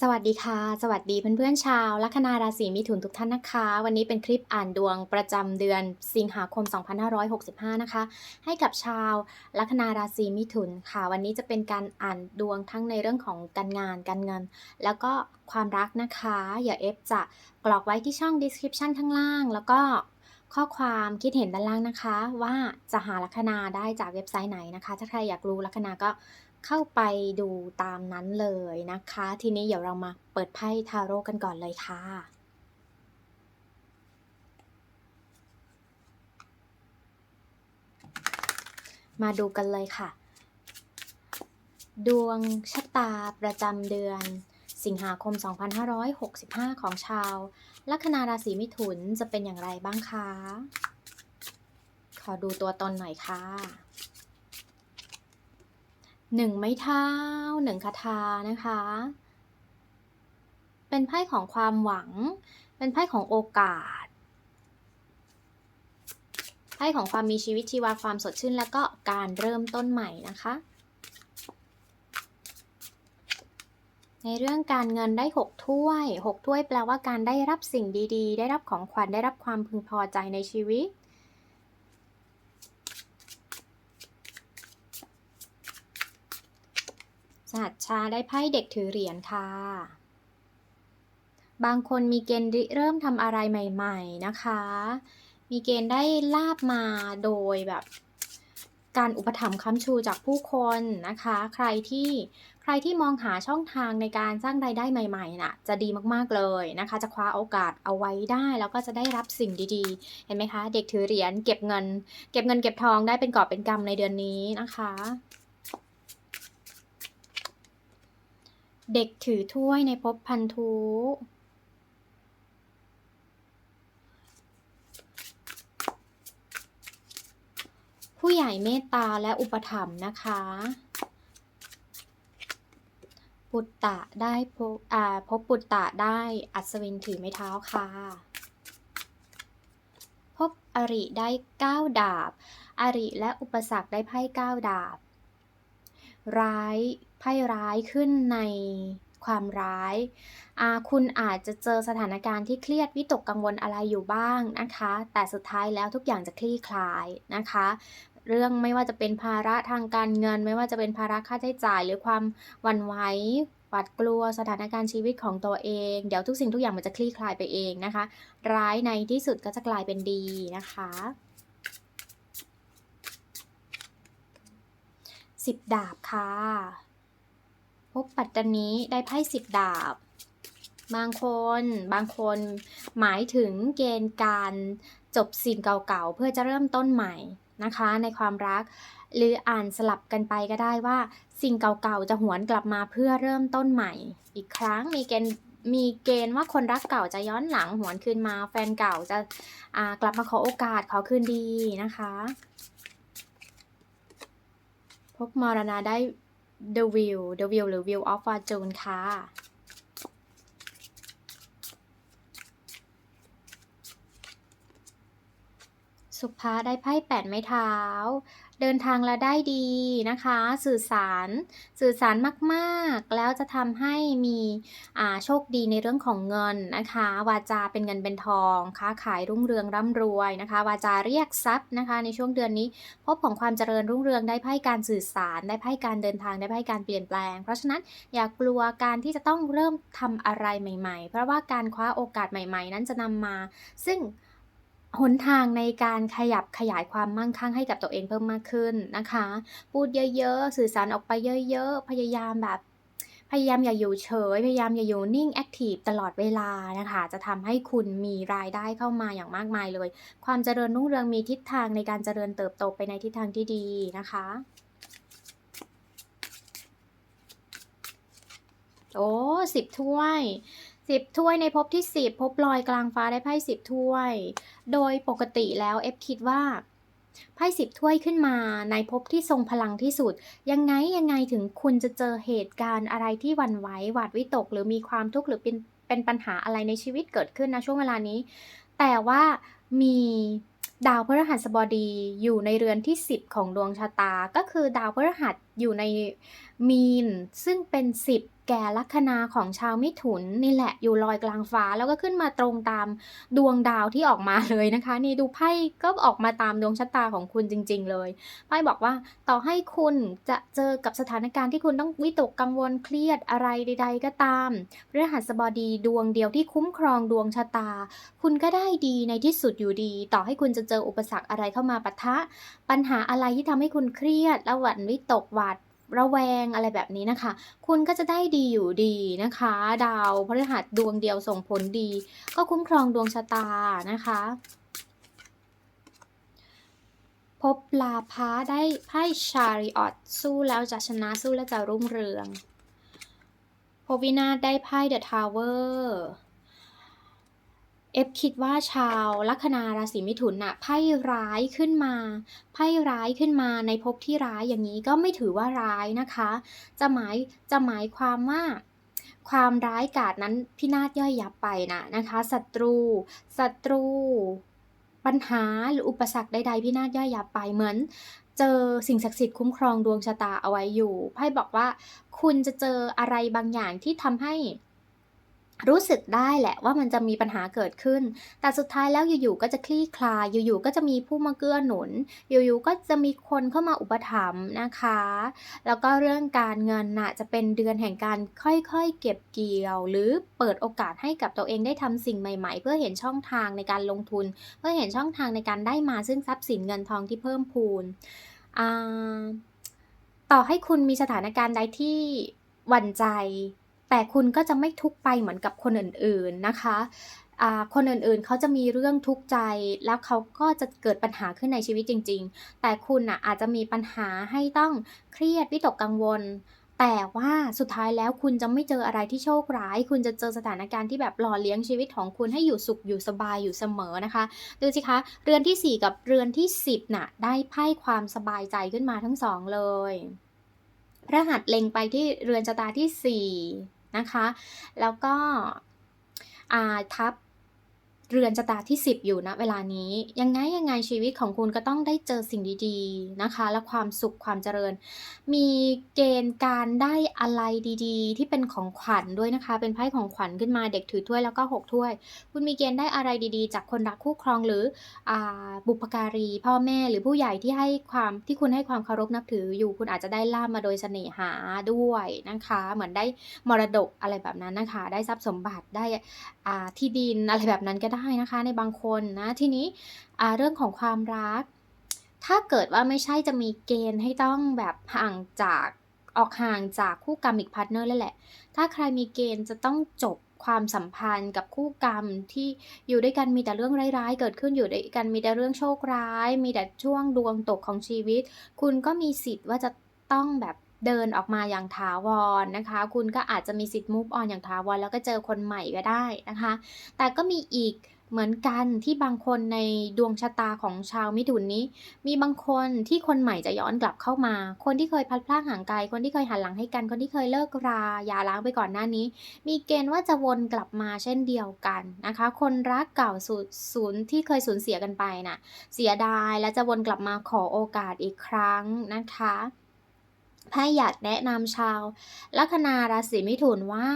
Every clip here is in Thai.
สวัสดีค่ะ สวัสดีเพื่อนๆชาวลัคนาราศีมิถุนทุกท่านนะคะ วันนี้เป็นคลิปอ่านดวงประจำเดือนสิงหาคม 2565 นะคะ ให้กับชาวลัคนาราศีมิถุนค่ะ วันนี้จะเป็นการอ่านดวงทั้งในเรื่องของการงานการเงิน แล้วก็ความรักนะคะ อย่าเอฟจะกรอกไว้ที่ช่อง description ข้างล่าง แล้วก็ข้อความคิดเห็นด้านล่างนะคะ ว่าจะหาลัคนาได้จากเว็บไซต์ไหนนะคะ ถ้าใครอยากรู้ลัคนาก็ เข้าไปดูตามนั้นเลยนะคะ ทีนี้เดี๋ยวเรามาเปิดไพ่ทาโร่กันก่อนเลยค่ะมาดูกันเลยค่ะ ดวงชะตาประจำเดือน สิงหาคม 2565 ของชาวลัคนาราศีมิถุนจะเป็นอย่างไรบ้างคะ ขอดูตัวตนหน่อยค่ะ หนึ่งไม้เท้าหนึ่งคาถานะคะ เป็นไพ่ของความหวัง เป็นไพ่ของโอกาส ไพ่ของความมีชีวิตชีวาความสดชื่น แล้วก็การเริ่มต้นใหม่นะคะ ในเรื่องการเงินได้ 6 ถ้วย 6 ถ้วยแปลว่าการได้รับสิ่งดีๆ ได้รับของขวัญได้รับความพึงพอใจในชีวิต สหัชชาได้ไพ่เด็กถือเหรียญค่ะ บางคนมีเกณฑ์เริ่มทำอะไรใหม่ ๆนะคะ มีเกณฑ์ได้ลาบมาโดยแบบการอุปถัมภ์ค้ำชูจากผู้คนนะคะ ใครที่ใครที่มองหาช่องทางในการสร้างรายได้ใหม่ๆน่ะ จะดีมากๆเลยนะคะ จะคว้าโอกาสเอาไว้ได้แล้วก็จะได้รับสิ่งดีๆ เห็นไหมคะ เด็กถือเหรียญเก็บเงิน เก็บเงินเก็บทองได้เป็นกอบเป็นกำในเดือนนี้นะคะ เด็กถือถ้วยในภพพันธุผู้ใหญ่เมตตาและอุปถัมภ์นะคะปุตตะได้พบอ่าพบปุตตะได้อัศวินถือไม้เท้าค่ะ พบอริได้เก้าดาบ อริและอุปสรรคได้ไพ่เก้าดาบ ร้าย ไพ่ร้ายขึ้นในความร้ายาคุณอาจจะเจอสถานการณ์ที่เครียดวิตกกังวลอะไรอยู่บ้างนะคะ แต่สุดท้ายแล้วทุกอย่างจะคลี่คลายนะคะ เรื่องไม่ว่าจะเป็นภาระทางการเงิน ไม่ว่าจะเป็นภาระค่าใช้จ่าย หรือความวั่นไหวหวาดกลัวสถานการณ์ชีวิตของตัวเอง เดี๋ยวทุกสิ่งทุกอย่างมันจะคลี่คลายไปเองนะคะ ร้ายในที่สุดก็จะกลายเป็นดีนะคะสิบดาบค่ะ พบปัตตานีได้ไพ่สิบดาบ บางคนบางคนหมายถึงเกณฑ์การจบสิ่งเก่าๆ เพื่อจะเริ่มต้นใหม่นะคะในความรัก หรืออ่านสลับกันไปก็ได้ว่า สิ่งเก่าๆ จะหวนกลับมาเพื่อเริ่มต้นใหม่ อีกครั้งมีเกณฑ์มีเกณฑ์ว่าคนรักเก่าจะย้อนหลังหวนคืนมาแฟนเก่าจะกลับมาขอโอกาสขอคืนดีนะคะ พบมรณาได้ The View The View หรือ View of Fortune ค่ะ สุภาได้ไพ่แปดไม้เท้า เดินทางแล้วได้ดีนะคะ สื่อสาร สื่อสารมากๆ แล้วจะทำให้มีโชคดีในเรื่องของเงินนะคะ วาจาเป็นเงินเป็นทอง ค้าขายรุ่งเรืองร่ำรวยนะคะ วาจาเรียกทรัพย์นะคะ ในช่วงเดือนนี้ พบของความเจริญรุ่งเรืองได้ไพ่การสื่อสาร ได้ไพ่การเดินทาง ได้ไพ่การเปลี่ยนแปลง เพราะฉะนั้นอย่ากลัวการที่จะต้องเริ่มทำอะไรใหม่ ๆ เพราะว่าการคว้าโอกาสใหม่ ๆ นั้นจะนำมา ซึ่ง หนทางในการขยับขยายความมั่งคั่งให้กับตัวเองเพิ่มมากขึ้นนะคะ พูดเยอะๆ สื่อสารออกไปเยอะๆ พยายามแบบ พยายามอย่าอยู่เฉย พยายามอย่าอยู่นิ่งแอคทีฟตลอดเวลานะคะ จะทำให้คุณมีรายได้เข้ามาอย่างมากมายเลย ความเจริญรุ่งเรืองมีทิศทางในการเจริญเติบโตไปในทิศทางที่ดีนะคะโอ้สิบถ้วยสิบถ้วยในภพที่สิบภพลอยกลางฟ้าได้ไพ่สิบถ้วย โดยปกติแล้วเอฟคิดว่าไพ่สิบถ้วยขึ้นมาในภพที่ทรงพลังที่สุด ยังไงยังไงถึงคุณจะเจอเหตุการณ์อะไรที่วันไหวหวาดวิตก หรือมีความทุกข์หรือเป็นเป็นปัญหาอะไรในชีวิตเกิดขึ้นนะช่วงเวลานี้ แต่ว่ามีดาวพฤหัสบดีอยู่ในเรือนที่ 10 ของดวงชะตา ก็คือดาวพฤหัสอยู่ในมีน ซึ่งเป็น 10 แก่ลัคนาของชาวมิถุนนี่แหละอยู่ลอยกลางฟ้าแล้วก็ขึ้นมาตรงตามดวงดาวที่ออกมาเลยนะคะ นี่ดูไพ่ก็ออกมาตามดวงชะตาของคุณจริง ๆ เลยไพ่บอกว่าต่อให้คุณจะเจอกับสถานการณ์ที่คุณต้องวิตกกังวลเครียดอะไรใด ๆ ก็ตามพฤหัสบดีดวงเดียวที่คุ้มครองดวงชะตา คุณก็ได้ดีในที่สุดอยู่ดี ต่อให้คุณจะเจออุปสรรคอะไรเข้ามาปะทะ ปัญหาอะไรที่ทำให้คุณเครียดและหวั่นวิตกหวาด ระแวงอะไรแบบนี้นะคะ คุณก็จะได้ดีอยู่ดีนะคะ ดาวพฤหัสดวงเดียวส่งผลดี ก็คุ้มครองดวงชะตานะคะ พบลาพาได้ไพ่ชาริออตสู้แล้วจะชนะสู้แล้วจะรุ่งเรืองพบวินาได้ไพ่เดอะทาวเวอร์ เอฟคิดว่าชาวลัคนาราศีมิถุนน่ะไพ่ร้ายขึ้นมาไพ่ร้ายขึ้นมาในภพที่ร้ายอย่างนี้ก็ไม่ถือว่าร้ายนะคะ จะหมายจะหมายความว่าความร้ายกาจนั้นพินาศย่อยยับไปนะนะคะศัตรูศัตรู ปัญหาหรืออุปสรรคใดๆพินาศย่อยยับไปเหมือน เจอสิ่งศักดิ์สิทธิ์คุ้มครองดวงชะตาเอาไว้อยู่ไพ่บอกว่า คุณจะเจออะไรบางอย่างที่ทำให้ รู้สึกได้แหละว่ามันจะมีปัญหาเกิดขึ้น แต่สุดท้ายแล้วอยู่ๆก็จะคลี่คลาย อยู่ๆก็จะมีผู้มาเกื้อหนุน อยู่ๆก็จะมีคนเข้ามาอุปถัมภ์นะคะ แล้วก็เรื่องการเงินน่ะจะเป็นเดือนแห่งการค่อยๆ เก็บเกี่ยว หรือเปิดโอกาสให้กับตัวเองได้ทำสิ่งใหม่ ๆ เพื่อเห็นช่องทางในการลงทุน เพื่อเห็นช่องทางในการได้มาซึ่งทรัพย์สินเงินทองที่เพิ่มพูนต่อให้คุณมีสถานการณ์ใดที่หวั่นใจ แต่คุณก็จะไม่ทุกไปเหมือนกับคนอื่นๆนะคะคนอื่นๆ เขาจะมีเรื่องทุกข์ใจ แล้วเขาก็จะเกิดปัญหาขึ้นในชีวิตจริง ๆ แต่คุณน่ะอาจจะมีปัญหาให้ต้องเครียดวิตกกังวล แต่ว่าสุดท้ายแล้วคุณจะไม่เจออะไรที่โชคร้าย คุณจะเจอสถานการณ์ที่แบบหล่อเลี้ยงชีวิตของคุณให้อยู่สุขอยู่สบายอยู่เสมอนะคะ ดูสิคะ เรือนทีสี่4 กับเรือนที่ 10น่ะได้ไพ่ความสบายใจขึ้นมาทั้งสองเลยพระหัสเล็งไปที่เรือนชะตาที่ 4 นะคะ แล้วก็ทับ เรือนชะตาที่ 10 อยู่ณเวลานี้ ยังไงยังไงชีวิตของคุณก็ต้องได้เจอสิ่งดีๆนะคะ และความสุขความเจริญ มีเกณฑ์การได้อะไรดีๆ ที่เป็นของขวัญด้วยนะคะ เป็นไพ่ของขวัญขึ้นมาเด็กถือถ้วยแล้วก็หกถ้วย คุณมีเกณฑ์ได้อะไรดีๆ จากคนรักคู่ครองหรืออาบุพการี พ่อแม่หรือผู้ใหญ่ที่ให้ความที่คุณให้ความเคารพนับถืออยู่ คุณอาจจะได้ล่าบมาโดยเสน่หาด้วยนะคะ เหมือนได้มรดกอะไรแบบนั้นนะคะ ได้ทรัพย์สมบัติได้อ่าที่ดินอะไรแบบนั้นก็ได้นะคะในบางคนนะทีนี้เรื่องของความรัก ถ้าเกิดว่าไม่ใช่จะมีเกณฑ์ให้ต้องแบบห่างจากออกห่างจากคู่กรรมอีกพาร์ทเนอร์แล้วแหละ ถ้าใครมีเกณฑ์จะต้องจบความสัมพันธ์กับคู่กรรมที่อยู่ด้วยกันมีแต่เรื่องร้ายๆ เกิดขึ้นอยู่ด้วยกันมีแต่เรื่องโชคร้าย มีแต่ช่วงดวงตกของชีวิต คุณก็มีสิทธิ์ว่าจะต้องแบบ เดินออกมาอย่างถาวรนะคะ คุณก็อาจจะมีสิทธิ์ move on อย่างถาวรแล้วก็เจอคนใหม่ก็ได้นะคะ แต่ก็มีอีกเหมือนกันที่บางคนในดวงชะตาของชาวมิถุนนี้ มีบางคนที่คนใหม่จะย้อนกลับเข้ามา คนที่เคยพลัดพรากห่างไกล คนที่เคยหันหลังให้กัน คนที่เคยเลิกราอย่าล้างไปก่อนหน้านี้ มีเกณฑ์ว่าจะวนกลับมาเช่นเดียวกันนะคะ คนรักเก่าสูญสูญที่เคยสูญเสียกันไปน่ะ เสียดายและจะวนกลับมาขอโอกาสอีกครั้งนะคะ ไพ่อยากแนะนำชาวลัคนาราศีมิถุนว่า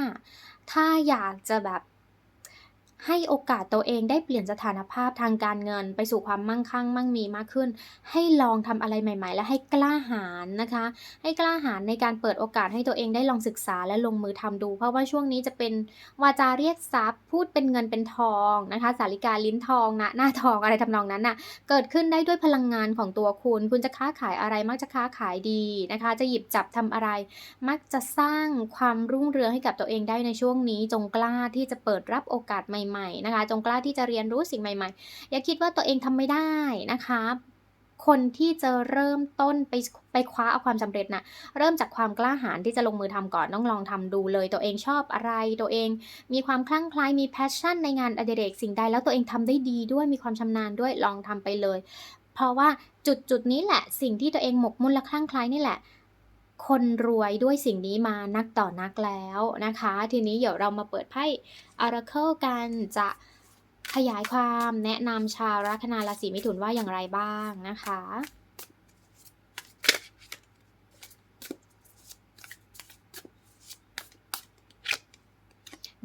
ถ้าอยากจะแบบ ให้โอกาสตัวเองได้เปลี่ยนสถานภาพทางการเงิน ไปสู่ความมั่งคั่ง มั่งมีมากขึ้น ให้ลองทำอะไรใหม่ ๆ และให้กล้าหาญนะคะ ให้กล้าหาญในการเปิดโอกาสให้ตัวเองได้ลองศึกษาและลงมือทำดู เพราะว่าช่วงนี้จะเป็นวาจาเรียกทรัพย์ พูดเป็นเงินเป็นทองนะคะ สาริกาลิ้นทองนะหน้าทองอะไรทำนองนั้นน่ะเกิดขึ้นได้ด้วยพลังงานของตัวคุณ คุณจะค้าขายอะไรมักจะค้าขายดีนะคะ จะหยิบจับทำอะไร มักจะสร้างความรุ่งเรืองให้กับตัวเองได้ในช่วงนี้ จงกล้าที่จะเปิดรับโอกาสใหม่ๆ นะคะ จงกล้าที่จะเรียนรู้สิ่งใหม่ ๆ อย่าคิดว่าตัวเองทำไม่ได้นะคะคนที่จะเริ่มต้นไปไปคว้าเอาความสำเร็จนะ่ะเริ่มจากความกล้าหาญที่จะลงมือทำก่อนต้องลองทำดูเลย ตัวเองชอบอะไรตัวเอง มีความคลั่งไคล้มีแพชชั่นในงานอดิเรกสิ่งใดแล้วตัวเองทำได้ดีด้วยมีความชำนาญด้วยลองทำไปเลย เพราะว่าจุดจุดนี้แหละสิ่งที่ตัวเองหมกมุ่นและคลั่งไคล้นี่แหละ คนรวยด้วยสิ่งนี้มานักต่อนักแล้วนะคะ ทีนี้เดี๋ยวเรามาเปิดไพ่ Oracle กันจะขยายความแนะนำชาวลัคนาราศีมิถุนว่าอย่างไรบ้างนะคะ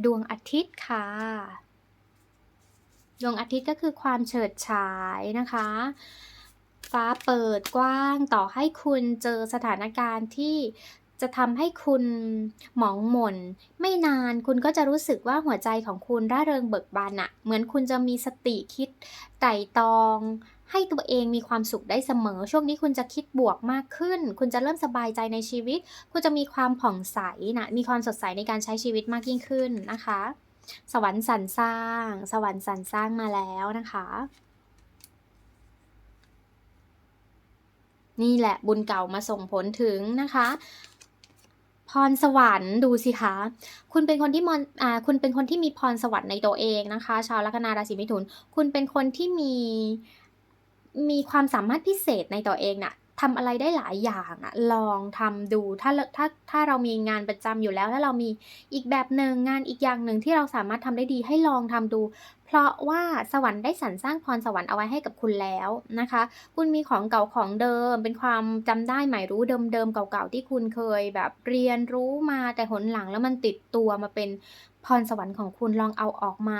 ดวงอาทิตย์ค่ะ ดวงอาทิตย์ก็คือความเฉิดฉายนะคะ ฟ้าเปิดกว้างต่อให้คุณเจอสถานการณ์ที่จะทำให้คุณหมองหม่น ไม่นานคุณก็จะรู้สึกว่าหัวใจของคุณร่าเริงเบิกบานอะเหมือนคุณจะมีสติคิดไตร่ตรอง ให้ตัวเองมีความสุขได้เสมอ ช่วงนี้คุณจะคิดบวกมากขึ้น คุณจะเริ่มสบายใจในชีวิต คุณจะมีความผ่องใสนะมีความสดใสในการใช้ชีวิตมากยิ่งขึ้นนะคะ สวรรค์สรรสร้าง สวรรค์สรรสร้างมาแล้วนะคะ นี่แหละบุญเก่ามาส่งผลถึงนะคะ พรสวรรค์ดูสิคะ คุณเป็นคนที่มอนอ่าคุณเป็นคนที่มีพรสวรรค์ในตัวเองนะคะ ชาวลัคนาราศีมิถุน คุณเป็นคนที่มีมีความสามารถพิเศษในตัวเองน่ะ ทำอะไรได้หลายอย่างอะลองทำดูถ้าเลถ้าถ้าเรามีงานประจำอยู่แล้ว ถ้าเรามีอีกแบบหนึ่งงานอีกอย่างหนึ่งที่เราสามารถทำได้ดีให้ลองทำดู เพราะว่าสวรรค์ได้สรรสร้างพรสวรรค์เอาไว้ให้กับคุณแล้วนะคะ คุณมีของเก่าของเดิม เป็นความจำได้หมายรู้เดิมๆเก่าๆที่คุณเคยแบบเรียนรู้มาแต่หนหลังแล้วมันติดตัวมาเป็น พรสวรรค์ของคุณลองเอาออกมา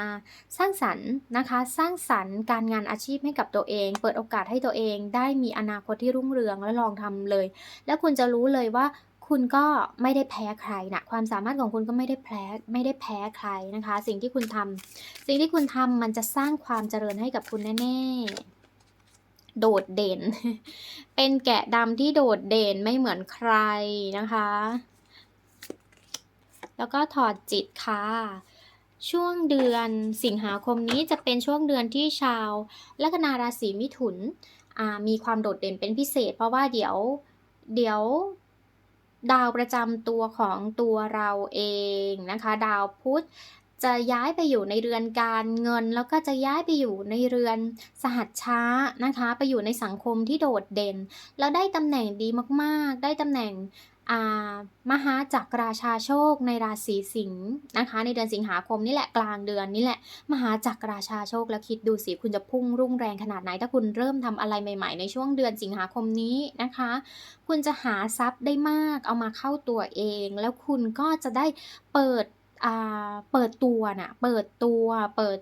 สร้างสรรค์นะคะ สร้างสรรค์การงานอาชีพให้กับตัวเอง เปิดโอกาสให้ตัวเองได้มีอนาคตที่รุ่งเรืองแล้วลองทำเลย แล้วคุณจะรู้เลยว่าคุณก็ไม่ได้แพ้ใครนะความสามารถของคุณก็ไม่ได้แพ้ไม่ได้แพ้ใครนะคะ สิ่งที่คุณทำสิ่งที่คุณทำมันจะสร้างความเจริญให้กับคุณแน่ๆ โดดเด่น เป็นแกะดำที่โดดเด่นไม่เหมือนใครนะคะ แล้วก็ถอดจิตค่ะ ช่วงเดือนสิงหาคมนี้จะเป็นช่วงเดือนที่ชาวลัคนาราศีมิถุนมีความโดดเด่นเป็นพิเศษ เพราะว่าเดี๋ยวเดี๋ยวดาวประจำตัวของตัวเราเองนะคะ ดาวพุธจะย้ายไปอยู่ในเรือนการเงิน แล้วก็จะย้ายไปอยู่ในเรือนสหัชช้านะคะ ไปอยู่ในสังคมที่โดดเด่น แล้วได้ตำแหน่งดีมากๆ ได้ตำแหน่ง มหาจักรราชาโชคในราศีสิงห์นะคะ ในเดือนสิงหาคมนี่แหละกลางเดือนนี่แหละ มหาจักรราชาโชคแล้วคิดดูสิคุณจะพุ่งรุ่งแรงขนาดไหน ถ้าคุณเริ่มทำอะไรใหม่ ๆ ในช่วงเดือนสิงหาคมนี้นะคะ คุณจะหาทรัพย์ได้มากเอามาเข้าตัวเอง แล้วคุณก็จะได้เปิดอ่าเปิดตัวน่ะ เปิดตัว เปิด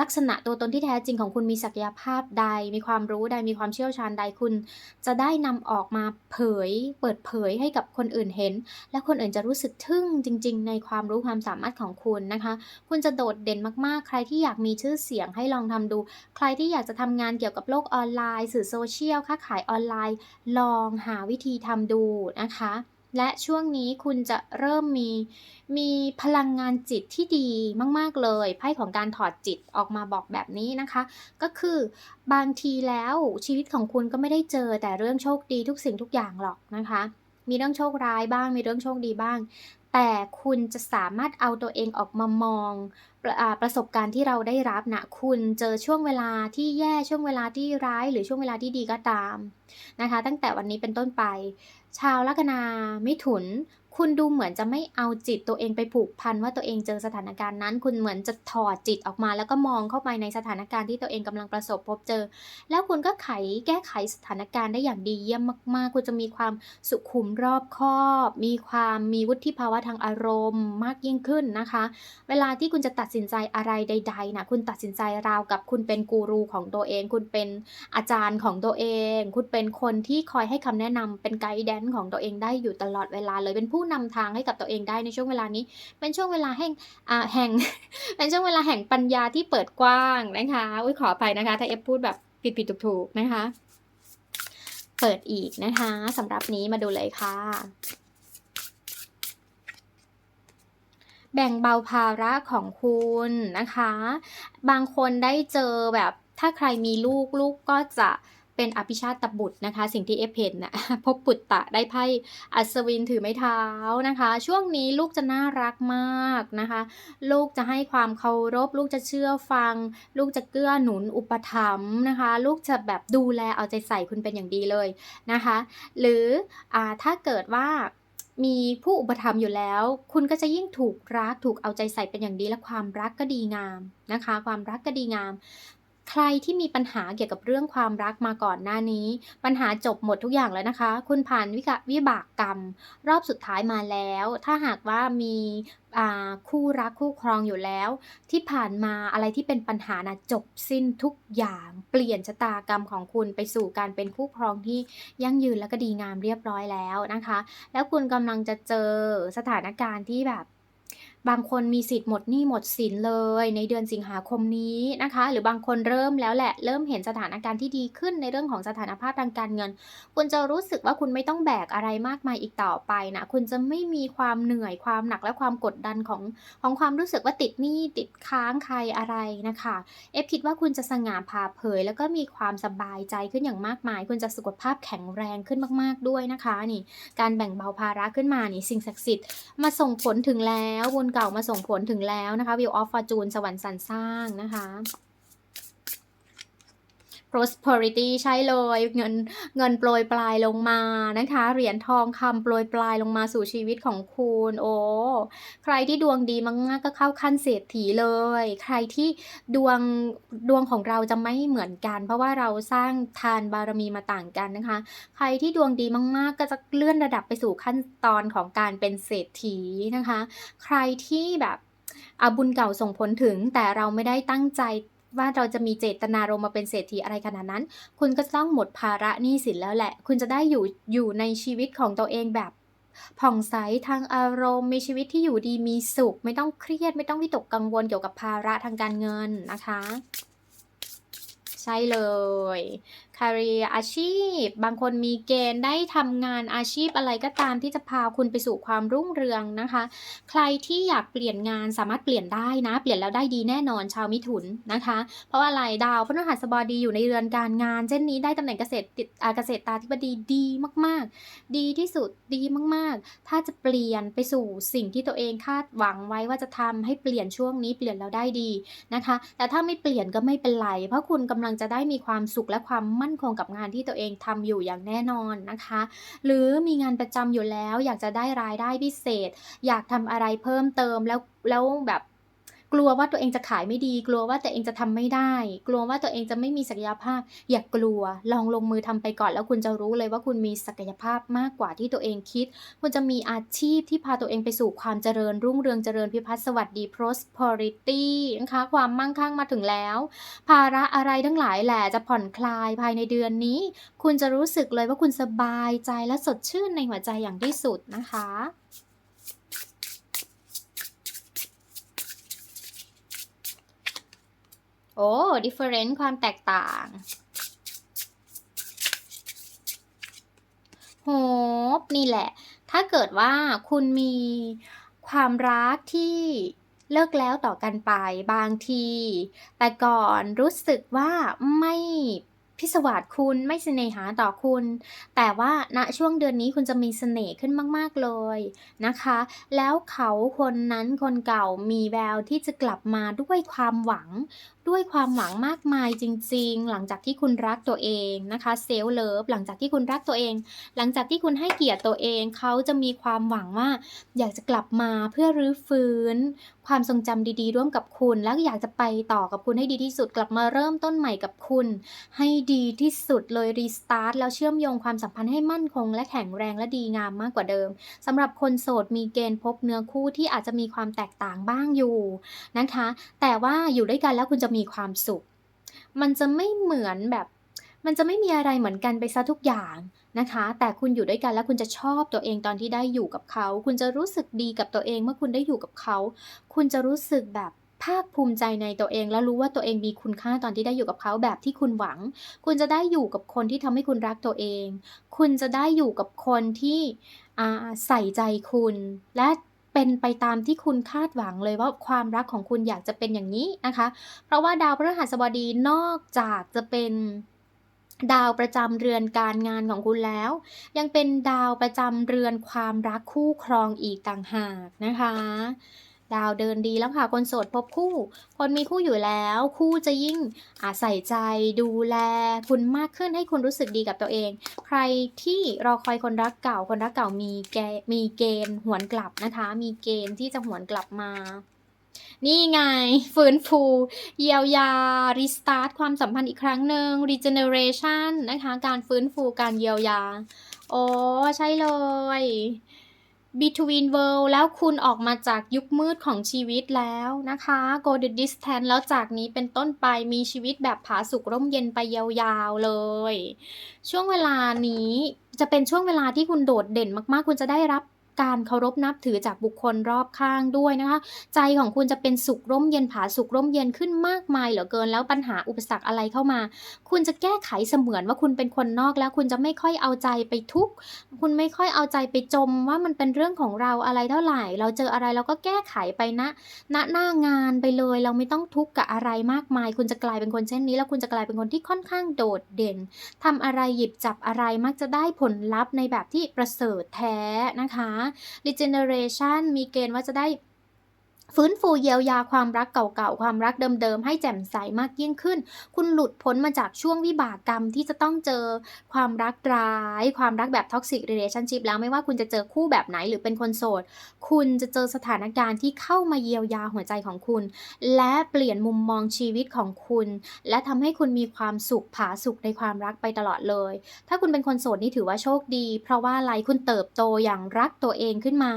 ลักษณะตัวตนที่แท้จริงของคุณมีศักยภาพใด มีความรู้ใด มีความเชี่ยวชาญใด คุณจะได้นำออกมาเผย เปิดเผยให้กับคนอื่นเห็น และคนอื่นจะรู้สึกทึ่งจริง ๆ ในความรู้ความสามารถของคุณนะคะ คุณจะโดดเด่นมากๆ ใครที่อยากมีชื่อเสียงให้ลองทำดู ใครที่อยากจะทำงานเกี่ยวกับโลกออนไลน์ สื่อโซเชียล ค้าขายออนไลน์ ลองหาวิธีทำดูนะคะ และช่วงนี้คุณจะเริ่มมี มีพลังงานจิตที่ดีมาก ๆ เลยไพ่ของการถอดจิตออกมาบอกแบบนี้นะคะ ก็คือบางทีแล้วชีวิตของคุณก็ไม่ได้เจอแต่เรื่องโชคดีทุกสิ่งทุกอย่างหรอกนะคะ มีเรื่องโชคร้ายบ้างมีเรื่องโชคดีบ้าง แต่คุณจะสามารถเอาตัวเองออกมามองประอ่าประสบการณ์ที่เราได้รับนะคุณเจอช่วงเวลาที่แย่ช่วงเวลาที่ร้าย หรือช่วงเวลาที่ดีก็ตามนะคะ ตั้งแต่วันนี้เป็นต้นไป ชาวลัคนา มิถุน คุณดูเหมือนจะไม่เอาจิตตัวเองไปผูกพันว่าตัวเองเจอสถานการณ์นั้น คุณเหมือนจะถอดจิตออกมา แล้วก็มองเข้าไปในสถานการณ์ที่ตัวเองกำลังประสบพบเจอ แล้วคุณก็ไขแก้ไขสถานการณ์ได้อย่างดีเยี่ยมมาก ๆ คุณจะมีความสุขุมรอบคอบ มีความมีวุฒิภาวะทางอารมณ์มากยิ่งขึ้นนะคะ เวลาที่คุณจะตัดสินใจอะไรใด ๆนะคุณตัดสินใจราวกับคุณเป็นกูรูของตัวเอง คุณเป็นอาจารย์ของตัวเอง คุณเป็นคนที่คอยให้คำแนะนำเป็นไกด์แดนของตัวเองได้อยู่ตลอดเวลาเลยเป็นผู้นำทางให้กับตัวเองได้ในช่วงเวลานี้ เป็นช่วงเวลาแห่งอ่าแห่ง เป็นช่วงเวลาแห่งปัญญาที่เปิดกว้างนะคะอุ้ยขออภัยนะคะ ถ้าเอฟพูดแบบผิดๆถูกๆนะคะ เปิดอีกนะคะสำหรับนี้มาดูเลยค่ะ แบ่งเบาภาระของคุณนะคะ บางคนได้เจอแบบถ้าใครมีลูกลูกก็จะ เป็นอภิชาตบุตรนะคะ สิ่งที่เอฟเห็นนะพบปุตตะได้ไพ่อัศวินถือไม้เท้านะคะ ช่วงนี้ลูกจะน่ารักมากนะคะ ลูกจะให้ความเคารพ ลูกจะเชื่อฟัง ลูกจะเกื้อหนุนอุปถัมภ์นะคะ ลูกจะแบบดูแลเอาใจใส่คุณเป็นอย่างดีเลยนะคะ หรืออถ้าเกิดว่ามีผู้อุปถัมภ์อยู่แล้ว คุณก็จะยิ่งถูกรักถูกเอาใจใส่เป็นอย่างดีและความรักก็ดีงามนะคะ ความรักก็ดีงาม ใครที่มีปัญหาเกี่ยวกับเรื่องความรักมาก่อนหน้านี้ ปัญหาจบหมดทุกอย่างแล้วนะคะ คุณผ่านวิกวิบากกรรม รอบสุดท้ายมาแล้ว ถ้าหากว่ามีคู่รักคู่ครองอยู่แล้ว ที่ผ่านมาอะไรที่เป็นปัญหานะจบสิ้นทุกอย่างเปลี่ยนชะตากรรมของคุณไปสู่การเป็นคู่ครองที่ยั่งยืนและก็ดีงามเรียบร้อยแล้วนะคะ แล้วคุณกำลังจะเจอสถานการณ์ที่แบบ บางคนมีสิทธิ์หมดหนี้หมดสินเลย ในเดือนสิงหาคมนี้นะคะ หรือบางคนเริ่มแล้วแหละ เริ่มเห็นสถานการณ์ที่ดีขึ้นในเรื่องของสถานภาพทางการเงิน คุณจะรู้สึกว่าคุณไม่ต้องแบกอะไรมากมายอีกต่อไปนะ คุณจะไม่มีความเหนื่อยความหนักและความกดดันของของความรู้สึกว่าติดหนี้ติดค้างใครอะไรนะคะ เอฟคิดว่าคุณจะสง่าผ่าเผย แล้วก็มีความสบายใจขึ้นอย่างมากมาย คุณจะสุขภาพแข็งแรงขึ้นมาก ๆด้วยนะคะนี่ การแบ่งเบาภาระขึ้นมานี่สิ่งศักดิ์สิทธิ์มาส่งผลถึงแล้วบุญเก่ามาส่งผลถึงแล้วนะคะวิวออฟฟอร์จูนสวรรค์สรรสร้างนะคะ prosperity ใช่เลยเงินเงินโปรยปลายลงมานะคะ เหรียญทองคำโปรยปลายลงมาสู่ชีวิตของคุณ โอ้ใครที่ดวงดีมากๆก็เข้าขั้นเศรษฐีเลย ใครที่ดวงดวงของเราจะไม่เหมือนกัน เพราะว่าเราสร้างทานบารมีมาต่างกันนะคะ ใครที่ดวงดีมากๆ ก็จะเลื่อนระดับไปสู่ขั้นตอนของการเป็นเศรษฐีนะคะ ใครที่แบบอาบุญเก่าส่งผลถึงแต่เราไม่ได้ตั้งใจ ว่าเราจะมีเจตนารมณ์มาเป็นเศรษฐีอะไรขนาดนั้น คุณก็ต้องหมดภาระหนี้สินแล้วแหละ คุณจะได้อยู่อยู่ในชีวิตของตัวเองแบบผ่องใสทางอารมณ์มีชีวิตที่อยู่ดีมีสุข ไม่ต้องเครียด ไม่ต้องวิตกกังวลเกี่ยวกับภาระทางการเงินนะคะ ใช่เลย คารีอาชีพ บางคนมีเกณฑ์ได้ทำงานอาชีพอะไรก็ตามที่จะพาคุณไปสู่ความรุ่งเรืองนะคะ ใครที่อยากเปลี่ยนงานสามารถเปลี่ยนได้นะ เปลี่ยนแล้วได้ดีแน่นอนชาวมิถุนนะคะ เพราะอะไรดาวพฤหัสบดีอยู่ในเรือนการงาน เช่นนี้ได้ตำแหน่งเกษตรติดอาเกษตรตาธิบดีดีมาก ๆ ดีที่สุดดีมาก ๆ ถ้าจะเปลี่ยนไปสู่สิ่งที่ตัวเองคาดหวังไว้ว่าจะทำให้เปลี่ยนช่วงนี้เปลี่ยนแล้วได้ดีนะคะ แต่ถ้าไม่เปลี่ยนก็ไม่เป็นไร เพราะคุณกำลังจะได้มีความสุขและความมั่นคงกับงานที่ตัวเองทำอยู่อย่างแน่นอนนะคะ หรือมีงานประจำอยู่แล้ว อยากจะได้รายได้พิเศษ อยากทำอะไรเพิ่มเติมแล้วแล้วแบบ กลัวว่าตัวเองจะขายไม่ดี กลัวว่าตัวเองจะทำไม่ได้ กลัวว่าตัวเองจะไม่มีศักยภาพ อย่ากกลัวลองลงมือทำไปก่อน แล้วคุณจะรู้เลยว่าคุณมีศักยภาพมากกว่าที่ตัวเองคิด คุณจะมีอาชีพที่พาตัวเองไปสู่ความเจริญรุ่งเรืองเจริญพิพัฒน์สวัสดี prosperity นะคะความมั่งคั่งมาถึงแล้ว ภาระอะไรทั้งหลายแหละจะผ่อนคลายภายในเดือนนี้ คุณจะรู้สึกเลยว่าคุณสบายใจและสดชื่นในหัวใจอย่างที่สุดนะคะ โอ้ different ความแตกต่าง โฮปนี่แหละ ถ้าเกิดว่าคุณมีความรักที่เลิกแล้วต่อกันไปบางที แต่ก่อนรู้สึกว่าไม่พิศวาสคุณไม่เสน่หาต่อคุณ แต่ว่าณช่วงเดือนนี้คุณจะมีเสน่ห์ขึ้นมาก ๆ เลยนะคะ แล้วเขาคนนั้นคนเก่ามีแววที่จะกลับมาด้วยความหวังด้วยความหวังมากมายจริง ๆ หลังจากที่คุณรักตัวเองนะคะเซลเลิฟหลังจากที่คุณรักตัวเอง หลังจากที่คุณให้เกียรติตัวเองเขาจะมีความหวังว่า อยากจะกลับมาเพื่อรื้อฟื้น ความทรงจำดีๆ ร่วมกับคุณ แล้วอยากจะไปต่อกับคุณให้ดีที่สุดกลับมาเริ่มต้นใหม่กับคุณ ให้ดีที่สุดเลยรีสตาร์ทแล้วเชื่อมโยงความสัมพันธ์ให้มั่นคง และแข็งแรงและดีงามมากกว่าเดิมสำหรับคนโสดมีเกณฑ์พบเนื้อคู่ที่อาจจะมีความแตกต่างบ้างอยู่นะคะ แต่ว่าอยู่ด้วยกันแล้วคุณจะมีความสุข มันจะไม่เหมือนแบบ มันจะไม่มีอะไรเหมือนกันไปซะทุกอย่างนะคะ แต่คุณอยู่ด้วยกันแล้วคุณจะชอบตัวเองตอนที่ได้อยู่กับเขา คุณจะรู้สึกดีกับตัวเองเมื่อคุณได้อยู่กับเขา คุณจะรู้สึกแบบภาคภูมิใจในตัวเองแล้วรู้ว่าตัวเองมีคุณค่าตอนที่ได้อยู่กับเขาแบบที่คุณหวัง คุณจะได้อยู่กับคนที่ทำให้คุณรักตัวเอง คุณจะได้อยู่กับคนที่ใส่ใจคุณ และ เป็นไปตามที่คุณคาดหวังเลยว่าความรักของคุณอยากจะเป็นอย่างนี้นะคะ เพราะว่าดาวพฤหัสบดีนอกจากจะเป็นดาวประจำเรือนการงานของคุณแล้ว ยังเป็นดาวประจำเรือนความรักคู่ครองอีกต่างหากนะคะ ดาวเดินดีแล้วค่ะ คนโสดพบคู่ คนมีคู่อยู่แล้ว คู่จะยิ่งอาใส่ใจดูแล คุณมากขึ้นให้คุณรู้สึกดีกับตัวเอง ใครที่รอคอยคนรักเก่า คนรักเก่ามีแกมีเกณฑ์หวนกลับนะคะ มีเกณฑ์ที่จะหวนกลับมานี่ไง ฟื้นฟู เยียวยา restart ความสัมพันธ์อีกครั้งหนึ่ง regeneration นะคะ การฟื้นฟูการเยียวยาอ๋อใช่เลย between world แล้วคุณออกมาจากยุคมืดของชีวิตแล้วนะคะ go the distance แล้วจากนี้เป็นต้นไปมีชีวิตแบบผาสุกร่มเย็นไปยาวๆเลย ช่วงเวลานี้จะเป็นช่วงเวลาที่คุณโดดเด่นมากๆ คุณจะได้รับ การเคารพนับถือจากบุคคลรอบข้างด้วยนะคะ ใจของคุณจะเป็นสุขร่มเย็นผาสุขร่มเย็นขึ้นมากมายเหลือเกิน แล้วปัญหาอุปสรรคอะไรเข้ามา คุณจะแก้ไขเสมือนว่าคุณเป็นคนนอกแล้วคุณจะไม่ค่อยเอาใจไปทุกข์คุณไม่ค่อยเอาใจไปจมว่ามันเป็นเรื่องของเราอะไรเท่าไหร่ เราเจออะไรเราก็แก้ไขไปณณหน้างานไปเลย เราไม่ต้องทุกข์กับอะไรมากมาย คุณจะกลายเป็นคนเช่นนี้ แล้วคุณจะกลายเป็นคนที่ค่อนข้างโดดเด่นทำอะไรหยิบจับอะไรมักจะได้ผลลัพธ์ในแบบที่ประเสริฐแท้นะคะ regeneration มีเกณฑ์ว่าจะได้ ฟื้นฟูเยียวยาความรักเก่าๆ ความรักเดิมๆ ให้แจ่มใสมากยิ่งขึ้น คุณหลุดพ้นมาจากช่วงวิบากกรรมที่จะต้องเจอความรักร้าย ความรักแบบ toxic relationship แล้วไม่ว่าคุณจะเจอคู่แบบไหนหรือเป็นคนโสด คุณจะเจอสถานการณ์ที่เข้ามาเยียวยาหัวใจของคุณ และเปลี่ยนมุมมองชีวิตของคุณ และทำให้คุณมีความสุขผาสุขในความรักไปตลอดเลย ถ้าคุณเป็นคนโสดนี่ถือว่าโชคดี เพราะว่าอะไรคุณเติบโตอย่างรักตัวเองขึ้นมา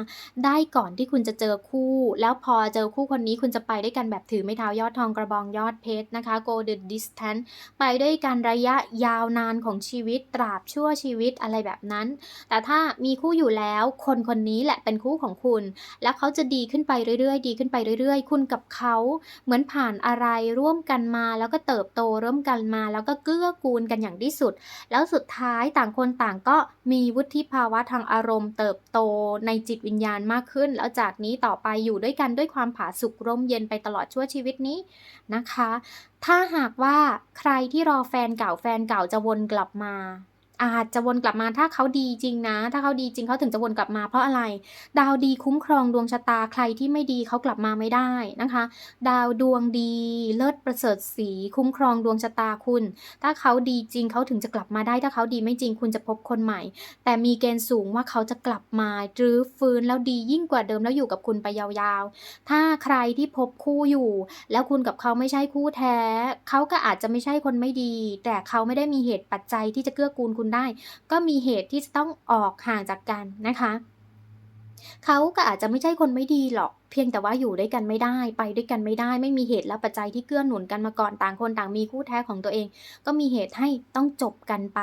ได้ก่อนที่คุณจะเจอคู่แล้วพอเจอคู่คนนี้คุณจะไปด้วยกันแบบถือไม้เท้ายอดทองกระบองยอดเพชรนะคะ go the distance ไปด้วยกันระยะยาวนานของชีวิตตราบชั่วชีวิตอะไรแบบนั้น แต่ถ้ามีคู่อยู่แล้วคนคนนี้แหละเป็นคู่ของคุณ แล้วเขาจะดีขึ้นไปเรื่อยๆ ดีขึ้นไปเรื่อยๆ คุณกับเขาเหมือนผ่านอะไรร่วมกันมา แล้วก็เติบโตร่วมกันมา แล้วก็เกื้อกูลกันอย่างที่สุด แล้วสุดท้ายต่างคนต่างก็มีวุฒิภาวะทางอารมณ์ เติบโตในจิตวิญญาณมากขึ้น แล้วจากนี้ต่อไปอยู่ด้วยกันด้วยความผาสุกร่มเย็นไปตลอดชั่วชีวิตนี้นะคะ ถ้าหากว่าใครที่รอแฟนเก่าแฟนเก่าจะวนกลับมา อาจจะวนกลับมาถ้าเขาดีจริงนะ ถ้าเขาดีจริงเขาถึงจะวนกลับมาเพราะอะไร ดาวดีคุ้มครองดวงชะตาใครที่ไม่ดีเขากลับมาไม่ได้นะคะ ดาวดวงดีเลิศประเสริฐสีคุ้มครองดวงชะตาคุณ ถ้าเขาดีจริงเขาถึงจะกลับมาได้ ถ้าเขาดีไม่จริงคุณจะพบคนใหม่ แต่มีเกณฑ์สูงว่าเขาจะกลับมาหรือฟื้นแล้วดียิ่งกว่าเดิมแล้วอยู่กับคุณไปยาวๆ ถ้าใครที่พบคู่อยู่ แล้วคุณกับเขาไม่ใช่คู่แท้ เขาก็อาจจะไม่ใช่คนไม่ดี แต่เขาไม่ได้มีเหตุปัจจัยที่จะเกื้อกูลคุณได้ ก็มีเหตุที่จะต้องออกห่างจากกันนะคะ เขาก็อาจจะไม่ใช่คนไม่ดีหรอกเพียงแต่ว่าอยู่ด้วยกันไม่ได้ไปด้วยกันไม่ได้ ไม่มีเหตุและปัจจัยที่เกื้อหนุนกันมาก่อนต่างคนต่างมีคู่แท้ของตัวเอง ก็มีเหตุให้ต้องจบกันไป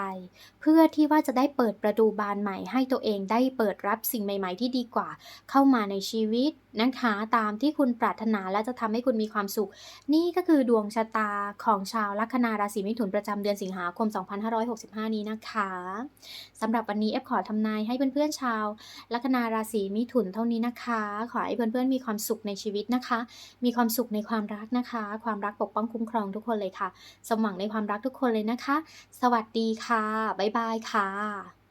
เพื่อที่ว่าจะได้เปิดประตูบานใหม่ให้ตัวเองได้เปิดรับสิ่งใหม่ ๆ ที่ดีกว่า เข้ามาในชีวิตนะคะตามที่คุณปรารถนาและจะทำให้คุณมีความสุข นี่ก็คือดวงชะตาของชาวลัคนาราศีมิถุนประจำเดือนสิงหาคม 2565 นี้นะคะสำหรับวันนี้เอฟขอทำนายให้เพื่อนๆชาวลัคนาราศีมิถุนเท่านี้นะคะ ขอให้เพื่อนๆมีความสุขในชีวิตนะคะ มีความสุขในความรักนะคะ ความรักปกป้องคุ้มครองทุกคนเลยค่ะ สมหวังในความรักทุกคนเลยนะคะ สวัสดีค่ะ บ๊ายบายค่ะ